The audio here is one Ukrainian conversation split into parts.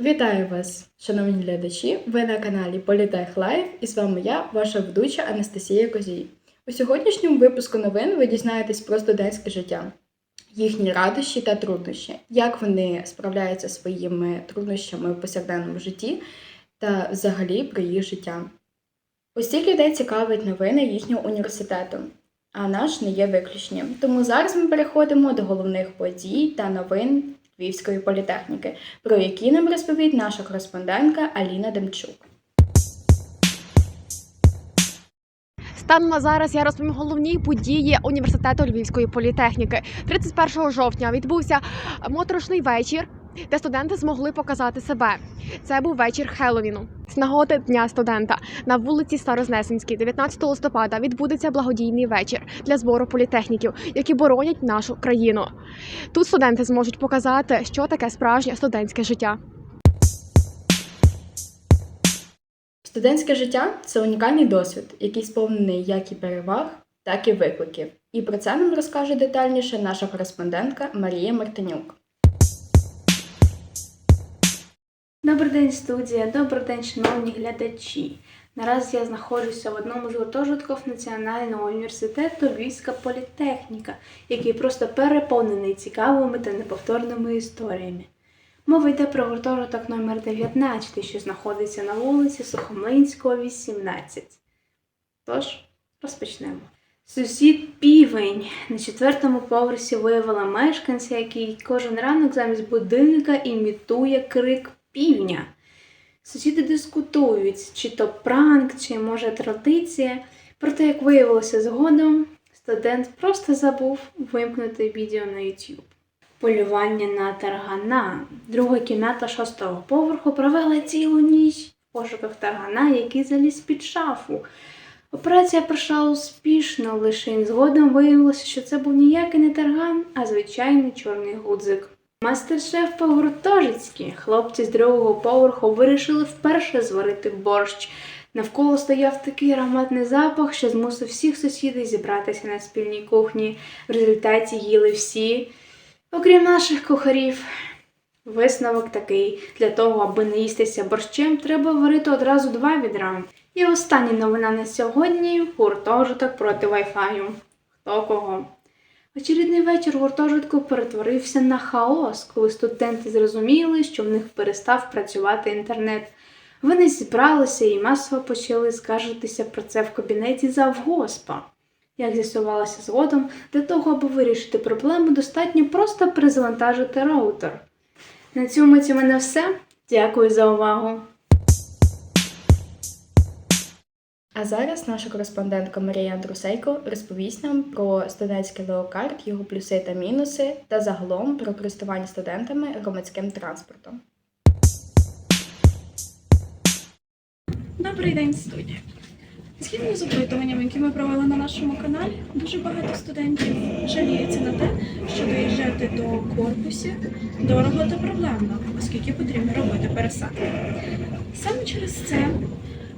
Вітаю вас, шановні глядачі! Ви на каналі Політех Лайв і з вами я, ваша ведуча Анастасія Козій. У сьогоднішньому випуску новин ви дізнаєтесь про студентське життя, їхні радощі та труднощі, як вони справляються своїми труднощами в повсякденному житті та взагалі про їх життя. Усіх людей цікавить новини їхнього університету, а наш не є виключенням. Тому зараз ми переходимо до головних подій та новин Львівської політехніки, про які нам розповість наша кореспондентка Аліна Демчук. Станом на зараз я розповім головні події університету Львівської політехніки. 31 жовтня відбувся моторошний вечір, де студенти змогли показати себе. Це був вечір Хеллоуіну. З нагоди Дня студента на вулиці Старознесенській, 19 листопада, відбудеться благодійний вечір для збору політехніків, які боронять нашу країну. Тут студенти зможуть показати, що таке справжнє студентське життя. Студентське життя це унікальний досвід, який сповнений як і переваг, так і викликів. І про це нам розкаже детальніше наша кореспондентка Марія Мартинюк. Добрий день, студія, добрий день, шановні глядачі. Наразі я знаходжуся в одному з гуртожитків Національного університету Львівська політехніка, який просто переповнений цікавими та неповторними історіями. Мова йде про гуртожиток номер 19, що знаходиться на вулиці Сухомлинського, 18. Тож, розпочнемо. Сусід півень на четвертому поверсі виявила мешканця, який кожен ранок замість будильника імітує крик півня. Сусіди дискутують, чи то пранк, чи може традиція. Проте, як виявилося згодом, студент просто забув вимкнути відео на YouTube. Полювання на таргана. Друга кімната шостого поверху провела цілу ніч в пошуках таргана, який заліз під шафу. Операція пройшла успішно, лише згодом виявилося, що це був ніякий не тарган, а звичайний чорний гудзик. Мастер-шеф по-гуртожицьки. Хлопці з другого поверху вирішили вперше зварити борщ. Навколо стояв такий ароматний запах, що змусив всіх сусідів зібратися на спільній кухні. В результаті їли всі, окрім наших кухарів. Висновок такий: для того, аби не їстися борщем, треба варити одразу два відра. І остання новина на сьогодні гуртожиток проти Wi-Fi. Хто кого? Очередний вечір гуртожитку перетворився на хаос, коли студенти зрозуміли, що в них перестав працювати інтернет. Вони зібралися і масово почали скаржитися про це в кабінеті завгоспа. Як з'ясувалося згодом, для того, аби вирішити проблему, достатньо просто перезавантажити роутер. На цьому у мене все. Дякую за увагу. А зараз наша кореспондентка Марія Андрусейко розповість нам про студентський леокарт, його плюси та мінуси, та загалом про користування студентами громадським транспортом. Добрий день, студія. Згідно з опитуванням, які ми провели на нашому каналі, дуже багато студентів жаліються на те, що доїжджати до корпусів дорого та проблемно, оскільки потрібно робити пересадки. Саме через це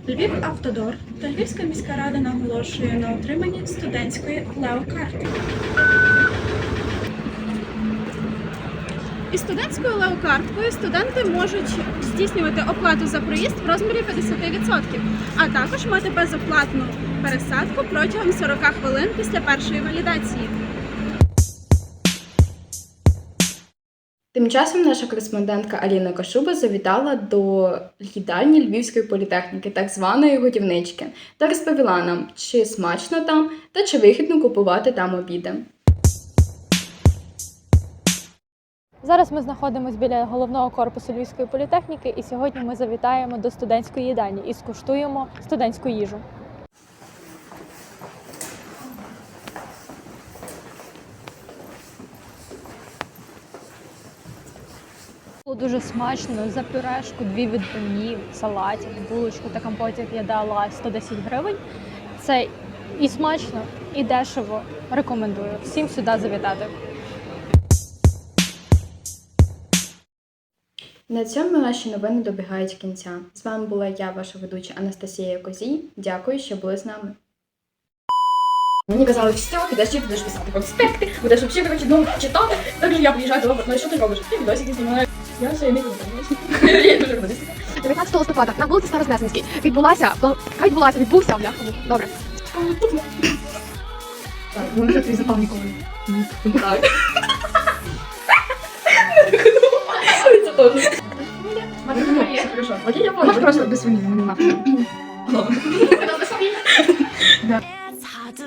Львів Автодор та Львівська міська рада наголошує на отриманні студентської леокарти. Із студентською леокарткою студенти можуть здійснювати оплату за проїзд в розмірі 50%, а також мати безоплатну пересадку протягом 40 хвилин після першої валідації. Тим часом наша кореспондентка Аліна Кашуба завітала до їдальні Львівської політехніки, так званої годівнички, та розповіла нам, чи смачно там та чи вигідно купувати там обіди. Зараз ми знаходимося біля головного корпусу Львівської політехніки, і сьогодні ми завітаємо до студентської їдальні і скуштуємо студентську їжу. Дуже смачно. За пюрешку, дві відбивні, салатів, булочку та компотів я дала 110 гривень. Це і смачно, і дешево. Рекомендую всім сюди завітати. На цьому наші новини добігають кінця. З вами була я, ваша ведуча Анастасія Козій. Дякую, що були з нами. Мені казали, все, підожди, будеш писати конспекти, будеш взагалі, коротше, ну, читати. Так же я приїжджаю до ну, що ти робиш? Я відосики знімаю. Я ще не буду. 19 листопада на вулиці Старознесенській відбулася бл- відбулася, відбувся бляха. Добре. Так, ну це твій запал ніколи. Так. Це теж. Можеш просто без фамілії, мене нахуй. It's hard to